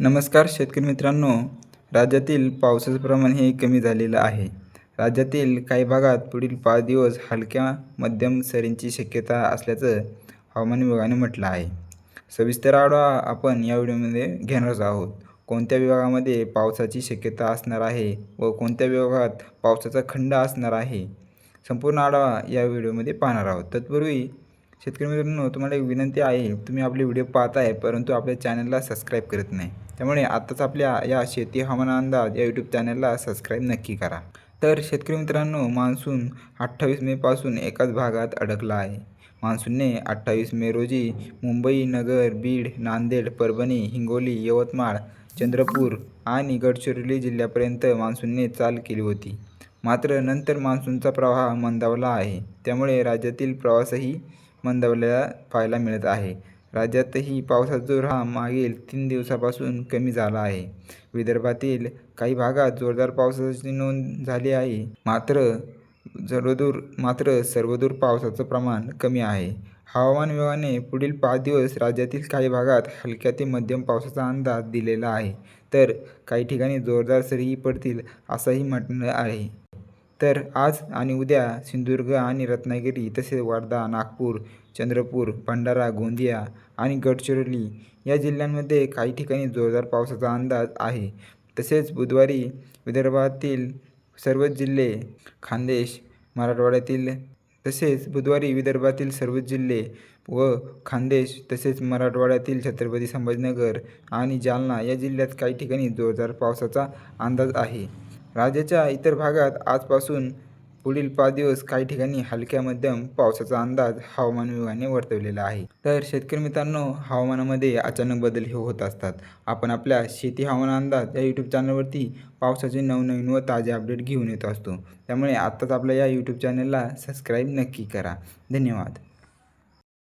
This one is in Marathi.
नमस्कार शेतकरी मित्रांनो. राज्यातील पावसाचं प्रमाण हे कमी झालेलं आहे. राज्यातील काही भागात पुढील पाच दिवस हलक्या मध्यम सरींची शक्यता असल्याचं हवामान विभागाने म्हटलं आहे. सविस्तर आढावा आपण या व्हिडिओमध्ये घेणारच आहोत. कोणत्या विभागामध्ये पावसाची शक्यता असणार आहे व कोणत्या विभागात पावसाचा खंड असणार आहे? संपूर्ण आढावा या व्हिडिओमध्ये पाहणार आहोत. तत्पूर्वी शेतकरी मित्रांनो तुम्हाला एक विनंती आहे. तुम्ही आपले व्हिडिओ पाहताय परंतु आपल्या चॅनलला सबस्क्राईब करत नाही. त्यामुळे आत्ताच आपल्या या शेती हवामान अंदाज या यूट्यूब चॅनलला सबस्क्राईब नक्की करा. तर शेतकरी मित्रांनो मान्सून अठ्ठावीस मेपासून एकाच भागात अडकला आहे. मान्सूनने अठ्ठावीस मे रोजी मुंबई नगर बीड नांदेड परभणी हिंगोली यवतमाळ चंद्रपूर आणि गडचिरोली जिल्ह्यापर्यंत मान्सूनने चाल केली होती. मात्र नंतर मान्सूनचा प्रवाह मंदावला आहे. त्यामुळे राज्यातील प्रवासही मंदावलेला पाहायला मिळत आहे. राज्यातही पावसाचा जोर हा मागील तीन दिवसापासून कमी झाला आहे. विदर्भातील काही भागात जोरदार पावसाची नोंद झाली आहे. मात्र सर्वदूर मात्र सर्वदूर पावसाचं प्रमाण कमी आहे. हवामान विभागाने पुढील पाच दिवस राज्यातील काही भागात हलक्या ते मध्यम पावसाचा अंदाज दिलेला आहे. तर काही ठिकाणी जोरदार सरीही पडतील असंही म्हटलं आहे. तर आज आणि उद्या सिंधुदुर्ग आणि रत्नागिरी तसेच वर्धा नागपूर चंद्रपूर भंडारा गोंदिया आणि गडचिरोली या जिल्ह्यांमध्ये काही ठिकाणी जोरदार पावसाचा अंदाज आहे. तसेच बुधवारी विदर्भातील सर्वच जिल्हे खानदेश मराठवाड्यातील तसेच बुधवारी विदर्भातील सर्वच जिल्हे व खानदेश तसेच मराठवाड्यातील छत्रपती संभाजीनगर आणि जालना या जिल्ह्यात काही ठिकाणी जोरदार पावसाचा अंदाज आहे. राज्याच्या इतर भागात आजपासून पुढील पाच दिवस काही ठिकाणी हलक्या मध्यम पावसाचा अंदाज हवामान विभागाने वर्तवलेला आहे. तर शेतकरी मित्रांनो हवामानामध्ये अचानक बदल हे होत असतात. आपण आपल्या शेती हवामान अंदाज या यूट्यूब चॅनलवरती पावसाचे नवनवीन व ताजे अपडेट घेऊन येत असतो. त्यामुळे आत्ताच आपल्या या यूट्यूब चॅनलला सबस्क्राईब नक्की करा. धन्यवाद.